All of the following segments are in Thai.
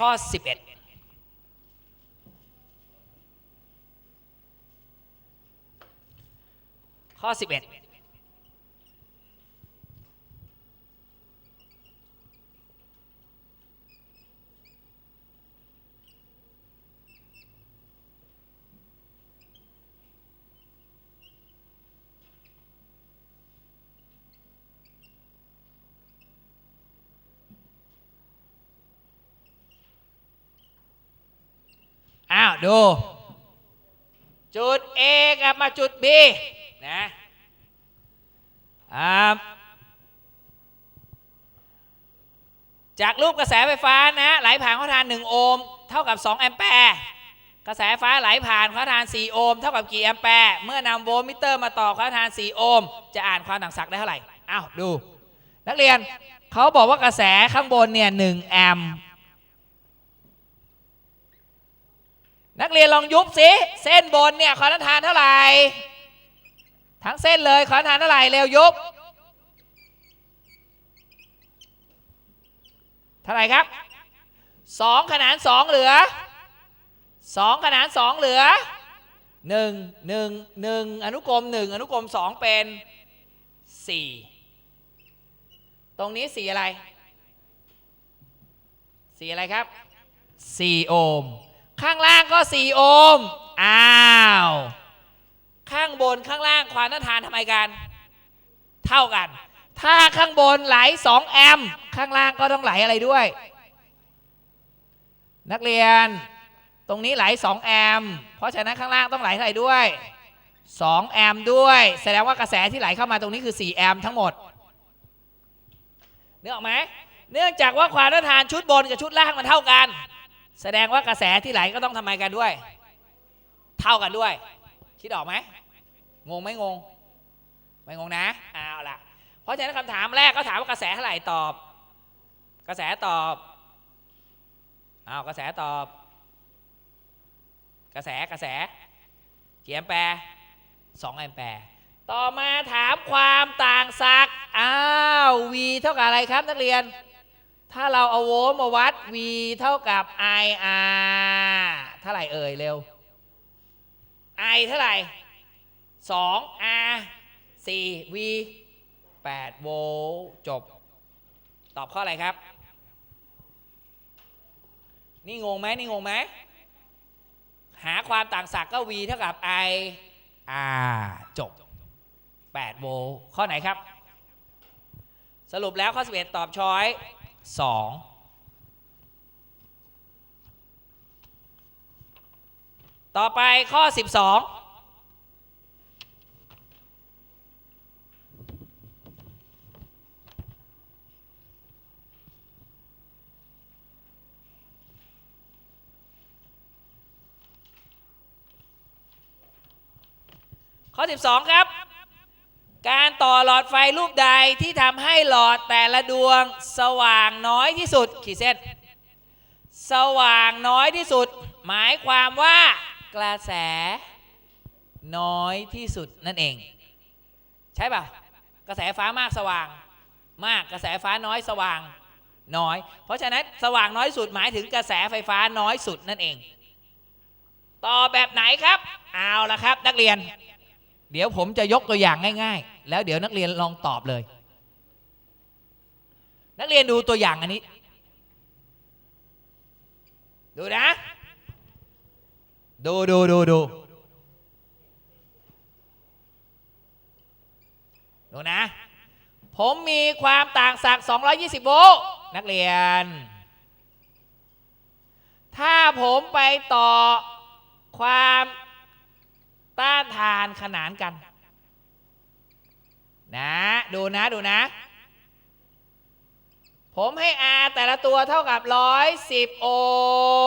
ข้อ 11ข้อ 11 อ้าว ดู จุด A กลับมาจุด B นะจากรูปกระแสไฟฟ้านะไหลผ่านข้อทาน 1 โอห์มเท่ากับ 2 แอมแปร์กระแสไฟฟ้าไหลผ่านข้อทาน 4 โอห์มเท่ากับกี่แอมแปร์เมื่อนำโวลต์มิเตอร์มาต่อข้อทาน 4 โอห์มจะอ่านความต่างศักย์ได้เท่าไหร่อ้าวดู นักเรียนเขาบอกว่ากระแสข้างบนเนี่ย1แอมป์ นักเรียนลองยุบสิเส้นบนเนี่ยความต้านทานเท่าไหร่ทั้งเส้นเลยความต้านทานเท่าไหร่เร็วยุบเท่าไหร่ครับสองขนานสองเหลือสองขนานสองเหลือหนึ่งหนึ่งหนึ่งอนุกรมหนึ่งอนุกรมสองเป็นสี่ตรงนี้สี่อะไรสี่อะไรครับสี่โอห์ม ข้างล่างก็ 4 โอห์ม อ้าว ข้างบนข้างล่างความต้านทานทำไมกัน เท่ากัน ถ้าข้างบนไหล 2 แอมป์ข้างล่างก็ต้องไหลอะไรด้วย นักเรียน ตรงนี้ไหล 2 แอมป์ เพราะฉะนั้นข้างล่างต้องไหลเท่าไหร่ด้วย 2 แอมป์ด้วย แสดงว่ากระแสที่ไหลเข้ามาตรงนี้คือ 4 แอมป์ทั้งหมดนึกออกไหม เนื่องจากว่าความต้านทานชุดบนกับชุดล่างมันเท่ากัน แสดงว่ากระแสที่ไหลก็ต้องทำไมกันด้วย เท่ากันด้วย คิดออกไหมงงไหมงง ไม่งงนะเอาล่ะ เพราะฉะนั้นคำถามแรกก็ถามว่ากระแสเท่าไหร่ตอบ กระแสตอบเอากระแสตอบ กระแสกระแสกี่แอมแปร์สองแอมแปร์ต่อมาถามความต่างศักย์อ้าว V เท่ากับอะไรครับนักเรียน ถ้าเราเอาโวลต์มาวัด V เท่ากับ IR เท่าไหร่เอ่ยเร็ว I เท่าไหร่ 2 R 4 V 8 โวลต์จบ ตอบข้ออะไรครับ นี่งงไหมนี่งงไหม หาความต่างศักย์ก็ V เท่ากับ I R จบ 8 โวลต์ข้อไหนครับ สรุปแล้วข้อ 11 ตอบช้อย สองต่อไปข้อ 12 ข้อ 12 ครับ การต่อหลอดไฟรูปใดที่ทำให้หลอดแต่ละดวง สว่างน้อยที่สุด ขีดเส้น สว่างน้อยที่สุด หมายความว่ากระแส น้อยที่สุดนั่นเอง ใช่ป่ะกระแสฟ้ามากสว่าง มากกระแสฟ้าน้อยสว่างน้อย เพราะฉะนั้นสว่างน้อยสุดหมายถึงกระแสไฟฟ้าน้อยสุดนั่นเอง ต่อแบบไหนครับ เอาละครับนักเรียน เดี๋ยวผมจะยกตัวอย่างง่าย ๆ แล้วเดี๋ยวนักเรียนลองตอบเลย นักเรียนดูตัวอย่างอันนี้ ดูนะ ดูดูดูดูดูนะ ผมมีความต่างศักย์220 โวลต์นักเรียน ถ้าผมไปต่อความ ต้านทานขนานกัน นะดูนะดูนะ ผมให้ R แต่ละตัวเท่ากับ 110 โอ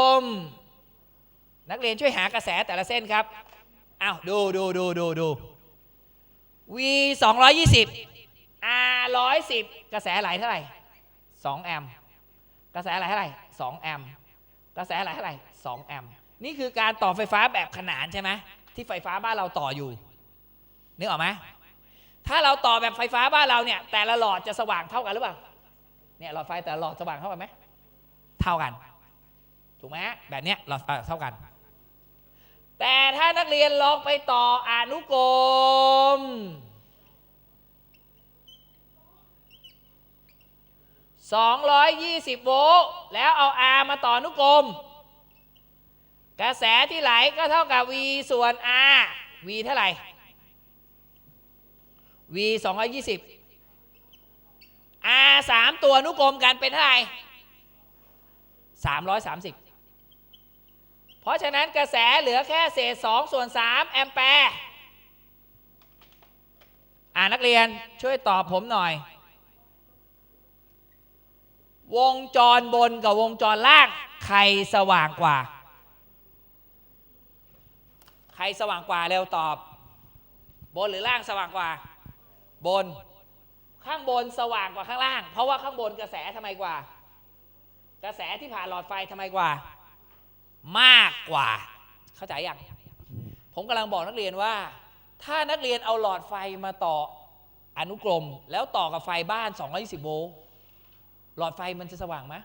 ห์มนักเรียนช่วยหากระแสแต่ละเส้นครับอ้าวดูดูดูดูดู V 220 R 110 กระแสไหลเท่าไหร่ 2 แอมป์กระแสไหลเท่าไหร่ 2 แอมป์กระแสไหลเท่าไหร่ 2 แอมป์นี่คือการต่อไฟฟ้าแบบขนานใช่ไหม ที่ไฟฟ้าบ้านเราต่ออยู่นึกออกไหมถ้าเราต่อแบบไฟฟ้าบ้านเราเนี่ย แต่ละหลอดจะสว่างเท่ากันหรือเปล่าเนี่ยหลอดไฟแต่ละหลอดสว่างเท่ากันไหมเท่ากัน ถูกไหมแบบเนี้ยเราเท่ากัน แต่ถ้านักเรียนลองไปต่ออนุกรม220 โวลต์แล้วเอา R มาต่ออนุกรม กระแสที่ไหลก็เท่ากับ V ส่วน R V เท่าไหร่ V 220 R 3 ตัวนุกรมกันเป็นเท่าไหร่ 330 เพราะฉะนั้นกระแสเหลือแค่เศษ 2 ส่วน 3 แอมแปร์อ่านักเรียนช่วยตอบผมหน่อย วงจรบนกับวงจรล่าง ใครสว่างกว่า รสว่างกว่าเร็วตอบ บนหรือล่างสว่างกว่า บน ข้างบนสว่างกว่าข้างล่าง เพราะว่าข้างบนกระแสทำไมกว่า กระแสที่ผ่านหลอดไฟทำไมกว่า มากกว่า เข้าใจยังผมกำลังบอกนักเรียนว่า ถ้านักเรียนเอาหลอดไฟมาต่ออนุกรม แล้วต่อกับไฟบ้าน 220 โวลต์หลอดไฟมันจะสว่างไหม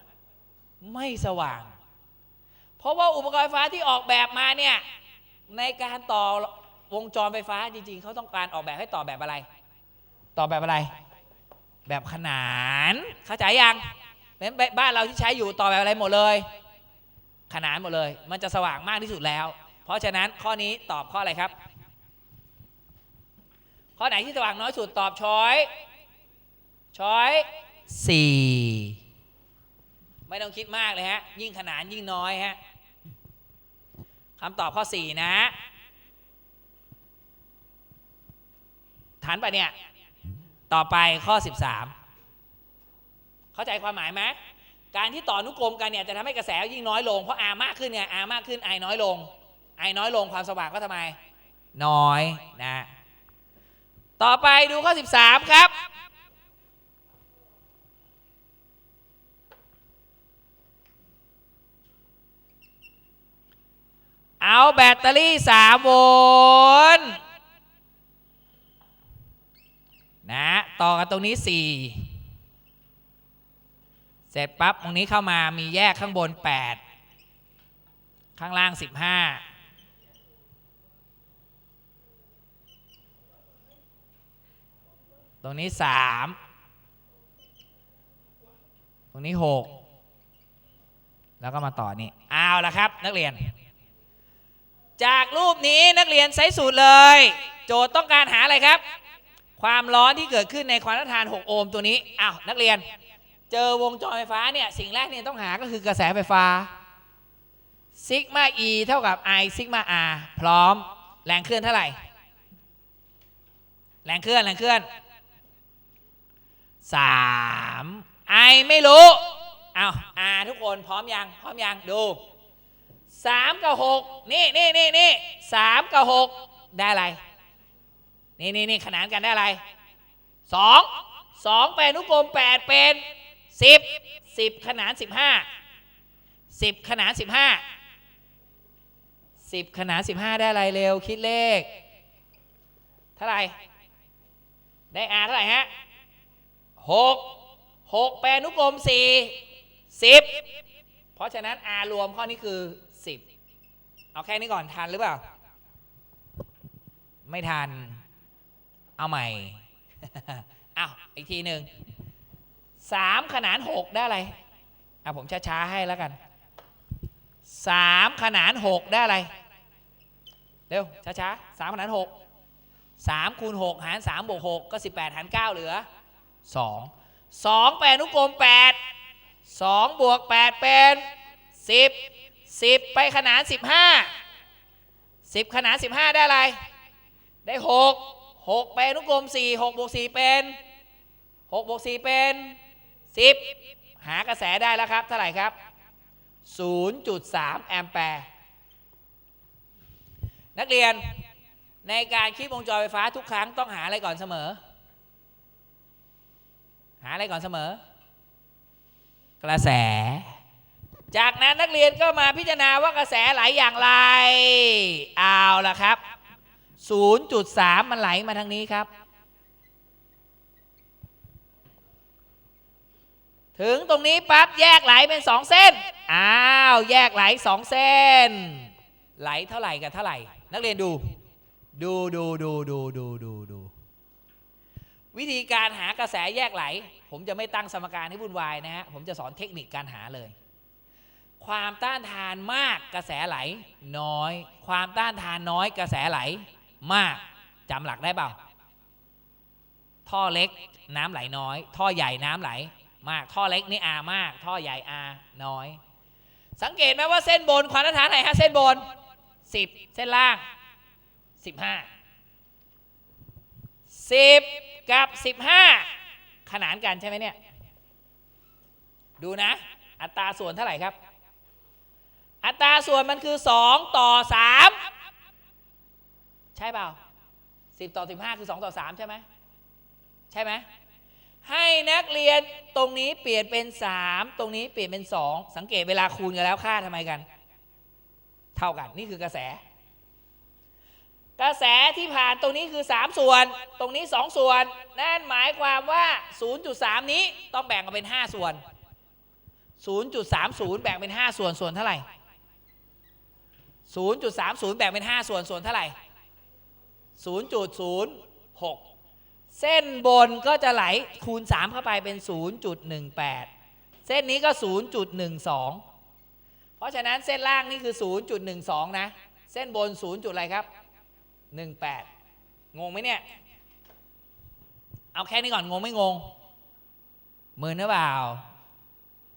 ไม่สว่าง เพราะว่าอุปกรณ์ไฟฟ้าที่ออกแบบมาเนี่ย ในการต่อวงจรไฟฟ้าจริงๆ เขาต้องการออกแบบให้ต่อแบบอะไร ต่อแบบอะไร แบบขนาน เข้าใจยังเป็นบ้านเราที่ใช้อยู่ต่อแบบอะไรหมดเลย ขนานหมดเลย มันจะสว่างมากที่สุดแล้ว เพราะฉะนั้นข้อนี้ตอบข้ออะไรครับ ข้อไหนที่สว่างน้อยสุดตอบช้อยช้อยสี่ไม่ต้องคิดมากเลยฮะ ยิ่งขนานยิ่งน้อยฮะ คำตอบข้อสี่นะทันปะเนี่ย ต่อไปข้อ 13 เข้าใจความหมายไหมการที่ต่อนุกรมกันเนี่ยจะทำให้กระแสยิ่งน้อยลง เพราะ R มากขึ้นไง R มากขึ้น I น้อยลง I น้อยลงความสว่างก็ทำไม น้อยนะ ต่อไปดูข้อ 13 ครับ เอาแบตเตอรี่3โวลต์นะต่อกันตรงนี้4เสร็จปั๊บตรงนี้เข้ามามีแยกข้างบน8ข้างล่าง15ตรงนี้3ตรงนี้6แล้วก็มาต่อนี่เอาละครับนักเรียน จากรูปนี้นักเรียนใช้สูตรเลย โจทย์ต้องการหาอะไรครับ ความร้อนที่เกิดขึ้นในความต้านทาน 6 โอห์มตัวนี้อ้าวนักเรียน เจอวงจรไฟฟ้าเนี่ยสิ่งแรกเนี่ยต้องหาก็คือกระแสไฟฟ้าซิกมา E เท่ากับ I ซิกมา R พร้อมแรงเคลื่อนเท่าไหร่ แรงเคลื่อนแรงเคลื่อน 3 I ไม่รู้เอา R ทุกคนพร้อมยัง พร้อมยังดู 3กับ6นี่นี่นี่นี่สามกับ6ได้อะไร นี่นี่นี่ขนานกันได้อะไร2 2เป็นอนุกรม8เป็น10 10ขนาน15 10ขนาน15 10ขนาน15ได้อะไรเร็วคิดเลข เท่าไหร่ ได้ R เท่าไหร่ฮะ6 6เป็นอนุกรม4 10เพราะฉะนั้น R รวมข้อนี้คือ เอาแค่นี้ก่อนทันหรือเปล่า ไม่ทัน เอาใหม่เอาอีกทีหนึ่งสามขนานหกได้อะไรอะผมช้าๆให้แล้วกันสามขนานหกได้อะไร เร็วช้าๆสามขนานหกสามคูณหกหารสามบวกหกก็สิบแปดหารเก้าเหลือสองสองแปดนุกรมแปดสองบวกแปดเป็นสิบ สิบไปขนานสิบห้าสิบขนานสิบห้าได้อะไร ได้หกหกเป็นนุกรมสี่หกบวกสี่เป็นหกบวกสี่เป็นสิบหากระแสได้แล้วครับ เท่าไหร่ครับ0.3แอมแปร์ นักเรียนในการคิดวงจรไฟฟ้าทุกครั้งต้องหาอะไรก่อนเสมอ หาอะไรก่อนเสมอ กระแส จากนั้นนักเรียนก็มาพิจารณาว่ากระแสไหลอย่างไร เอาละครับ 0.3 มันไหลมาทางนี้ครับ ถึงตรงนี้ปั๊บแยกไหลเป็น 2 เส้น อ้าว แยกไหลสองเส้น ไหลเท่าไหร่กับเท่าไหร่ นักเรียนดู ดูดูดูดูดูดูดูวิธีการหากระแสแยกไหล ผมจะไม่ตั้งสมการให้วุ่นวายนะฮะ ผมจะสอนเทคนิคการหาเลย ความต้านทานมากกระแสไหล น้อย ความต้านทานน้อยกระแสไหล มากจำหลักได้เปล่า ท่อเล็กน้ำไหลน้อย ท่อใหญ่น้ำไหล มากท่อเล็กนี่อามาก ท่อใหญ่อาน้อย สังเกตไหมว่าเส้นบนความต้านทานไหนฮะเส้นบน 10 เส้นล่าง 15 10 กับ 15 ขนานกันใช่ไหมเนี่ย ดูนะ อัตราส่วนเท่าไหร่ครับ อัตราส่วนมันคือ 2 ต่อ 3 ใช่เปล่า 10 ต่อ 15 คือ 2 ต่อ 3 ใช่ไหมใช่ไหมให้นักเรียนตรงนี้เปลี่ยนเป็น 3 ตรงนี้เปลี่ยนเป็น 2 สังเกตเวลาคูณกันแล้วค่าทำไมกัน เท่ากันนี่คือกระแส กระแสที่ผ่านตรงนี้คือ 3 ส่วน ตรงนี้ 2 ส่วน นั่นหมายความว่า 0.3 นี้ต้องแบ่งออกเป็น 5 ส่วน 0.30 แบ่งเป็น 5 ส่วนส่วนเท่าไหร่ 0.30 แบ่งเป็น 5 ส่วนส่วนเท่าไหร่ 0.06 เส้นบนก็จะไหลคูณ 3 เข้าไปเป็น 0.18 เส้นนี้ก็ 0.12 เพราะฉะนั้นเส้นล่างนี่คือ 0.12 นะ เส้นบน 0. จุดอะไรครับ 18 งงไหมเนี่ย เอาแค่นี้ก่อนงงไม่งงมือนหรือเปล่า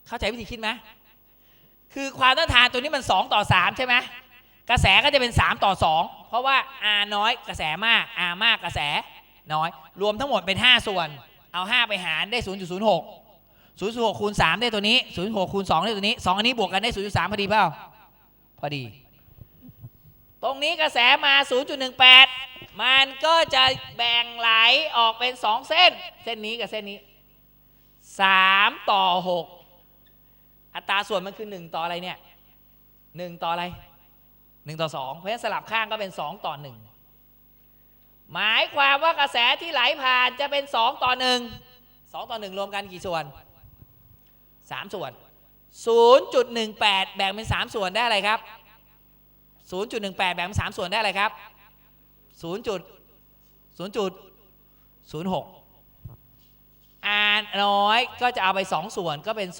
เข้าใจวิธีคิดไหมคือความต้านทานตัวนี้มัน 2 ต่อ 3 ใช่ไหม กระแสก็จะเป็น 3 ต่อ 2 เพราะว่า R น้อยกระแสมาก R มากกระแสน้อย รวมทั้งหมดเป็น 5 ส่วน เอา 5 ไปหารได้ 0.06 0.6คูณ3ได้ตัวนี้ 0.6คูณ2ได้ตัวนี้ 2 อันนี้บวกกันได้ 0.3 พอดีเปล่า พอดี ตรงนี้กระแสมา 0.18 มันก็จะแบ่งไหลออกเป็น 2 เส้น เส้นนี้กับเส้นนี้ 3 ต่อ 6 อัตราส่วนมันคือ 1 ต่ออะไรเนี่ย 1 ต่ออะไร 1 ต่อ 2 เพราะฉะนั้นสลับข้างก็เป็น 2 ต่อ 1 หมายความว่ากระแสที่ไหลผ่านจะเป็น 2 ต่อ 1 2 ต่อ 1 รวมกันกี่ส่วน 3 ส่วน 0.18 แบ่งเป็น 3 ส่วนได้อะไรครับ 0.18 แบ่งเป็น 3 ส่วนได้อะไรครับ 0. จุด0จุด06 R น้อยก็จะเอาไป 2 ส่วนก็เป็น 0.12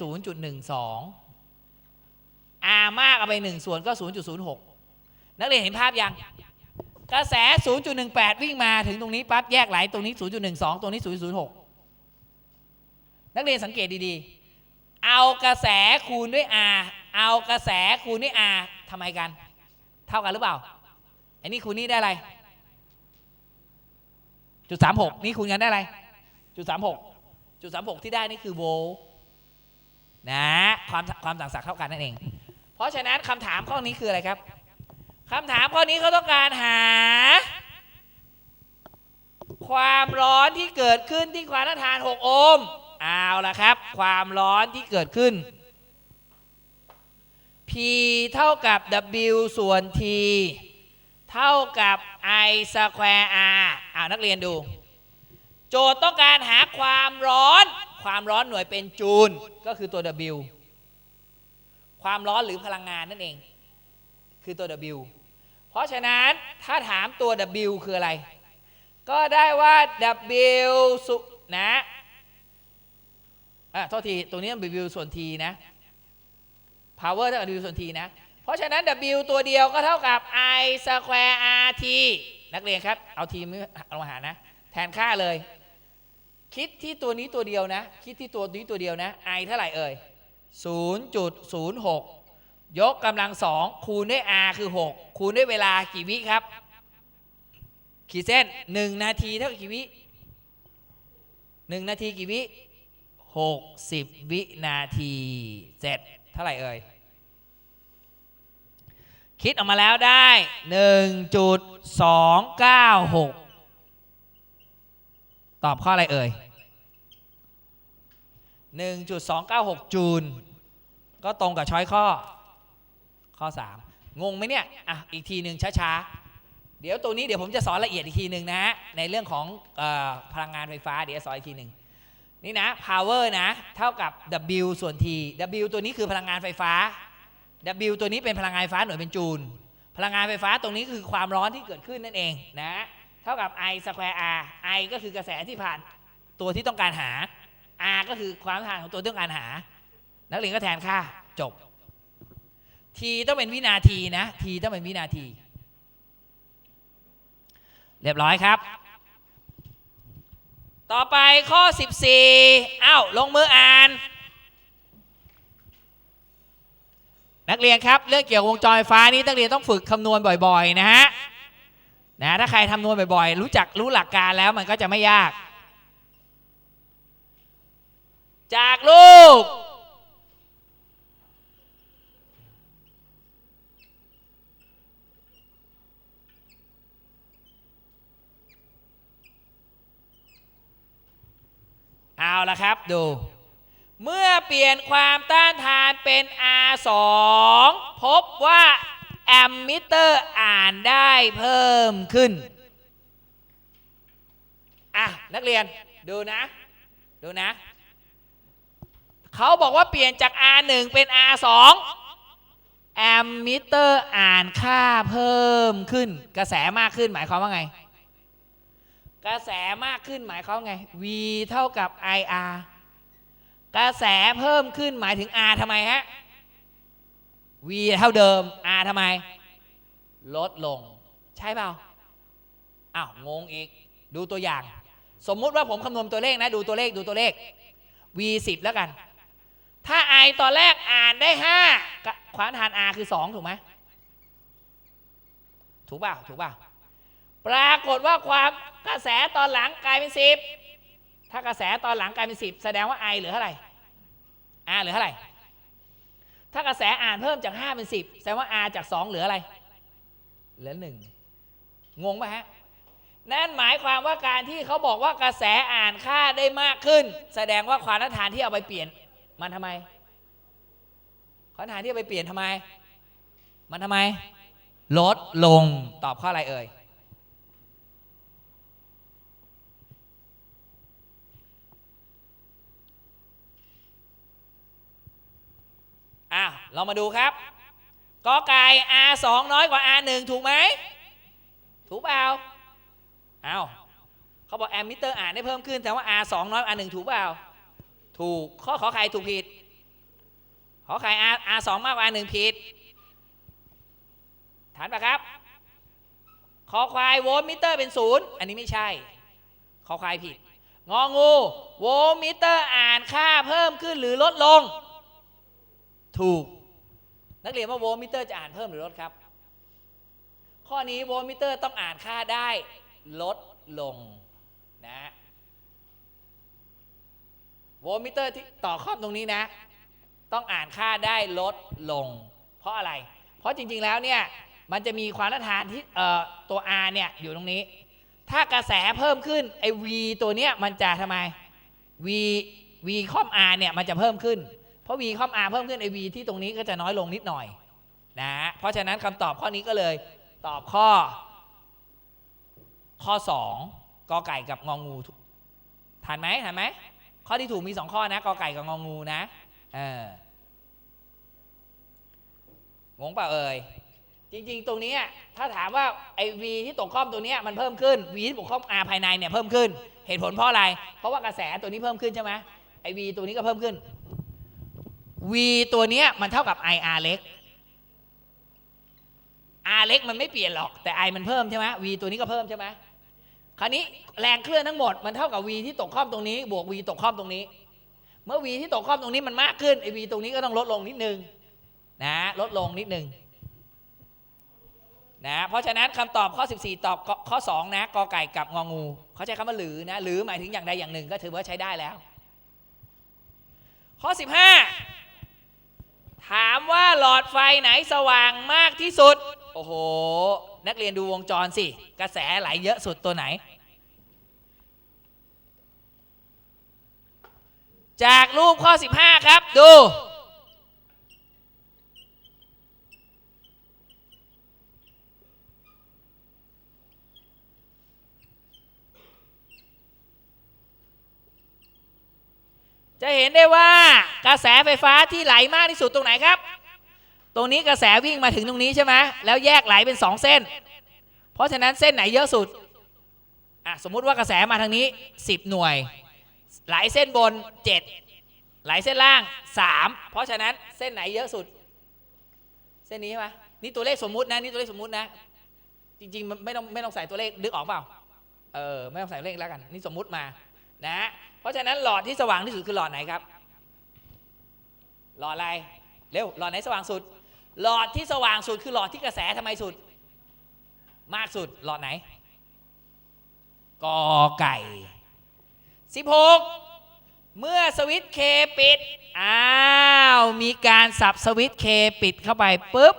R มากเอาไป 1 ส่วนก็ 0.06 นักเรียนเห็นภาพยัง กระแส 0.18 วิ่งมาถึงตรงนี้ปั๊บแยกไหลตรงนี้ 0.12 ตรงนี้ 0.06 นักเรียนสังเกตดีๆ เอากระแสคูณด้วย R เอากระแสคูณด้วย R ทำไมกัน เท่ากันหรือเปล่า อันนี้คูณนี่ได้อะไร จุดสามหกนี่คูณกันได้อะไร จุดสามหกจุดสามหกที่ได้นี่คือโวลต์นะความความต่างศักย์เท่ากันนั่นเอง เพราะฉะนั้นคำถามข้อนี้คืออะไรครับ คำถามข้อนี้เขาต้องการหา ความร้อนที่เกิดขึ้นที่ความต้านทาน 6 โอห์มเอาละครับ ความร้อนที่เกิดขึ้น P เท่ากับ W ส่วน T เท่ากับ I square R อ่านักเรียนดู โจทย์ต้องการหาความร้อน ความร้อนหน่วยเป็นจูลก็คือตัว W ความร้อนหรือพลังงานนั่นเอง คือตัว W เพราะฉะนั้นถ้าถามตัว W คืออะไร ก็ได้ว่า W สุนะอะโทษทีตรงนี้มัน W ส่วน T นะ power เท่ากับ W ส่วน T นะ เพราะฉะนั้น W ตัวเดียวก็เท่ากับ I square RT นักเรียนครับ เอา T เอามาหานะ แทนค่าเลย คิดที่ตัวนี้ตัวเดียวนะ คิดที่ตัวนี้ตัวเดียวนะ I เท่าไหร่เอ่ย0.06 ยกกำลังสองคูณด้วย R คือ 6 คูณด้วยเวลากี่วิครับ ขีดเส้น 1 นาทีเท่ากับกี่วิ 1 นาทีกี่วิ 60 วินาทีเสร็จเท่าไหร่เอ่ย คิดออกมาแล้วได้ 1.296 ตอบข้ออะไรเอ่ย 1.296 จูลก็ตรงกับช้อยข้อ ข้อ 3 งงไหมเนี่ยอะอีกทีหนึ่งช้าๆ เดี๋ยวตัวนี้เดี๋ยวผมจะสอนละเอียดอีกทีหนึ่งนะ ในเรื่องของออพลังงานไฟฟ้าเดี๋ยวสอนอีกทีหนึ่งนี่นะ power นะ เท่ากับ W ส่วน T W ตัวนี้คือพลังงานไฟฟ้า W ตัวนี้เป็นพลังงานไฟฟ้าหน่วยเป็นจูล พลังงานไฟฟ้าตรงนี้คือความร้อนที่เกิดขึ้นนั่นเองนะ เท่ากับ I square R I ก็คือกระแสที่ผ่านตัวที่ต้องการหา R ก็คือความผ่านของตัวที่ต้องการหา นักเรียนก็แทนค่าจบ T ต้องเป็นวินาทีนะ T ต้องเป็นวินาที เรียบร้อยครับ ต่อไปข้อ 14อ้าวลงมืออ่าน นักเรียนครับ เรื่องเกี่ยวกับวงจรไฟฟ้านี้นักเรียนต้องฝึกคำนวณบ่อยๆ นะฮะนะถ้าใครทำนวณบ่อยๆ รู้จักรู้หลักการแล้วมันก็จะไม่ยาก จากลูก เอาละครับดู เมื่อเปลี่ยนความต้านทานเป็น R2 พบว่าแอมมิเตอร์อ่านได้เพิ่มขึ้น อะ นักเรียนดูนะ ดูนะ เขาบอกว่าเปลี่ยนจาก R1 เป็น R2 แอมมิเตอร์อ่านค่าเพิ่มขึ้น กระแสมากขึ้นหมายความว่าไง กระแสมากขึ้นหมายความไง V เท่ากับ IR กระแสเพิ่มขึ้นหมายถึง R ทำไมฮะ V เท่าเดิม R ทำไม ลดลง ใช่เปล่าอ้าวงงอีก ดูตัวอย่าง สมมุติว่าผมคำนวณตัวเลขนะ ดูตัวเลขดูตัวเลข V 10แล้วกัน ถ้า I ตอนแรกอ่านได้5ก็ความทาน R คือ 2 ถูกไหมถูกเปล่าถูกเปล่า ปรากฏว่าความกระแสตอนหลังกลายเป็น10ถ้ากระแสตอนหลังกลายเป็น10แสดงว่า I เหลือเท่าไหร่ R เหลือเท่าไหร่ ถ้ากระแสอ่านเพิ่มจาก5เป็น10แสดงว่า R จาก2เหลืออะไร เหลือ1งงไหมฮะนั่นหมายความว่าการที่เขาบอกว่ากระแสอ่านค่าได้มากขึ้น แสดงว่าความต้านทานที่เอาไปเปลี่ยน มันทำไมความต้านทานที่เอาไปเปลี่ยนทำไม มันทำไม ลดลงตอบข้ออะไรเอ่ย อะเรามาดูครับกอไก่ R 2น้อยกว่า R 1ถูกไหม ถูกเปล่าเอาวเขาบอกแอมมิเตอร์อ่านได้เพิ่มขึ้น แต่ว่า R 2น้อยกว่า R 1ถูกเปล่า ถูก ข้อขอไข่ถูกผิด ขอไข่ R R 2มากกว่า R 1ผิดฐานปะครับ ขอควายโวลต์มิเตอร์เป็นศูนย์อันนี้ไม่ใช่ ขอควายผิด งองู โวลต์มิเตอร์อ่านค่าเพิ่มขึ้นหรือลดลง ถูก นักเรียนว่าโวลต์มิเตอร์จะอ่านเพิ่มหรือลดครับ ข้อนี้โวลต์มิเตอร์ต้องอ่านค่าได้ลดลงนะโวลต์มิเตอร์ที่ต่อครอบตรงนี้นะ ต้องอ่านค่าได้ลดลง เพราะอะไร เพราะจริงๆแล้วเนี่ยมันจะมีความต้านทานที่เอ่อตัว R เนี่ยอยู่ตรงนี้ ถ้ากระแสเพิ่มขึ้นไอ้ V ตัวเนี้ยมันจะทำไม V V คอม R เนี่ยมันจะเพิ่มขึ้น เพราะ V คอม R เพิ่มขึ้นไอ V ที่ตรงนี้ก็จะน้อยลงนิดหน่อยนะ เพราะฉะนั้นคำตอบข้อนี้ก็เลยตอบข้อ ข้อ 2กอไก่กับงองูถูกทันไหมทันไหมข้อที่ถูกมี 2 ข้อนะกอไก่กับงองูนะเอองงเปล่าเอ่ยจริง ๆ ตรงนี้ถ้าถามว่าไอ้ V ที่ตกข้อมตัวเนี้ยมันเพิ่มขึ้น V ที่ตกข้อม R ภายในเนี่ยเพิ่มขึ้น เหตุผลเพราะอะไร เพราะว่ากระแสตัวนี้เพิ่มขึ้นใช่ไหมไอ้ V ตัวนี้ก็เพิ่มขึ้น V ตัวเนี้ยมันเท่ากับ IR เล็ก R เล็กมันไม่เปลี่ยนหรอกแต่ I มันเพิ่มใช่ไหม V ตัวนี้ก็เพิ่มใช่ไหมคราวนี้แรงเคลื่อนทั้งหมดมันเท่ากับ V ที่ตกข้อมตรงนี้ บวก V ตกข้อมตรงนี้ เมื่อ V ที่ตกข้อมตรงนี้มันมากขึ้นไอ V ตรงนี้ก็ต้องลดลงนิดนึงนะลดลงนิดนึงนะเพราะฉะนั้นคำตอบข้อ 14 ตอบข้อ 2 นะกอไก่กับงองู เขาใช้คำว่าหรือนะหรือหมายถึงอย่างใดอย่างหนึ่งก็ถือว่าใช้ได้แล้ว ข้อ 15 ถามว่าหลอดไฟไหนสว่างมากที่สุด โอ้โห นักเรียนดูวงจรสิ กระแสไหลเยอะสุดตัวไหน จากรูปข้อ 15 ครับ ดู จะเห็นได้ว่ากระแสไฟฟ้าที่ไหลมากที่สุดตรงไหนครับ ตรงนี้กระแสวิ่งมาถึงตรงนี้ใช่ไหมแล้วแยกไหลเป็นสองเส้น เพราะฉะนั้นเส้นไหนเยอะสุดอะสมมุติว่ากระแสมาทางนี้ 10 หน่วย ไหลเส้นบน 7 ไหลเส้นล่าง 3 เพราะฉะนั้นเส้นไหนเยอะสุด เส้นนี้ใช่ไหมนี่ตัวเลขสมมุตินะนี่ตัวเลขสมมุตินะ จริงๆไม่ต้องไม่ต้องใส่ตัวเลขนึกออกเปล่าเออไม่ต้องใส่เลขแล้วกัน นี่สมมุติมา นะเพราะฉะนั้นหลอดที่สว่างที่สุดคือหลอดไหนครับ หลอดอะไรเร็วหลอดไหนสว่างสุด หลอดที่สว่างสุดคือหลอดที่กระแสทำไมสุด มากสุดหลอดไหนกอไก่16เมื่อสวิตช์เคปิดอ้าวมีการสับสวิตช์เคปิดเข้าไปปุ๊บ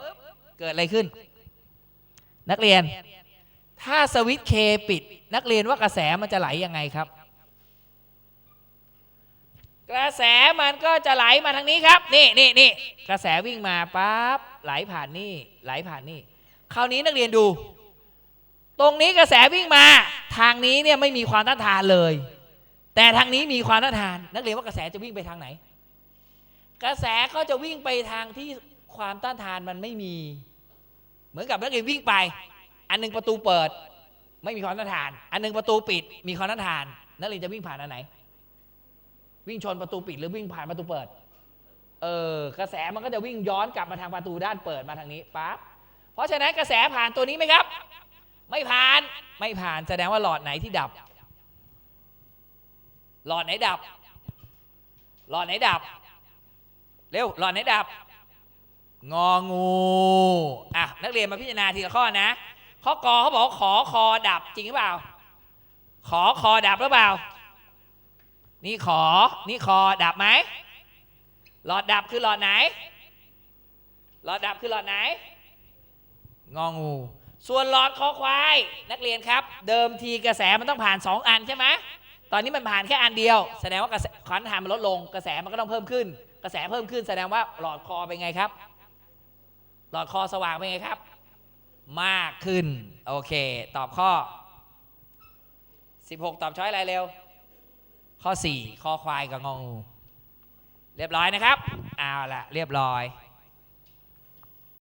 เกิดอะไรขึ้น นักเรียน ถ้าสวิตช์เคปิด นักเรียนว่ากระแสมันจะไหลยังไงครับ กระแสมันก็จะไหลมาทางนี้ครับ นี่นี่นี่กระแสวิ่งมาปั๊บไหลผ่านนี่ไหลผ่านนี่คราวนี้นักเรียนดู ตรงนี้กระแสวิ่งมา ทางนี้เนี่ยไม่มีความต้านทานเลย แต่ทางนี้มีความต้านทาน นักเรียนว่ากระแสจะวิ่งไปทางไหน กระแสก็จะวิ่งไปทางที่ความต้านทานมันไม่มี เหมือนกับนักเรียนวิ่งไป อันหนึงประตูเปิด ไม่มีความต้านทาน อันหนึงประตูปิด มีความต้านทาน นักเรียนจะวิ่งผ่านอันไหน วิ่งชนประตูปิดหรือวิ่งผ่านประตูเปิด เออกระแสมันก็จะวิ่งย้อนกลับมาทางประตูด้านเปิดมาทางนี้ปั๊บเพราะฉะนั้นกระแสผ่านตัวนี้ไหมครับ ไม่ผ่านไม่ผ่านแสดงว่าหลอดไหนที่ดับ หลอดไหนดับ หลอดไหนดับ เร็วหลอดไหนดับ งองูอะนักเรียนมาพิจารณาทีละข้อนะข้อกอเขาบอกขอคอดับจริงหรือเปล่า ขอคอดับหรือเปล่า นี่ขอ นี่คอดับไหมหลอดดับคือหลอดไหน หลอดดับคือหลอดไหน งองู ส่วนหลอดคอควาย นักเรียนครับ เดิมทีกระแสมันต้องผ่าน 2 อันใช่ไหมตอนนี้มันผ่านแค่อันเดียว แสดงว่ากระแสความต้านทานมันลดลง กระแสมันก็ต้องเพิ่มขึ้น กระแสเพิ่มขึ้น แสดงว่าหลอดคอเป็นไงครับ หลอดคอสว่างเป็นไงครับ มากขึ้น โอเค ตอบข้อ 16 ตอบช้อยอะไรเร็ว ข้อ 4 ข้อควายกับงองู เรียบร้อยนะครับ เอาละเรียบร้อย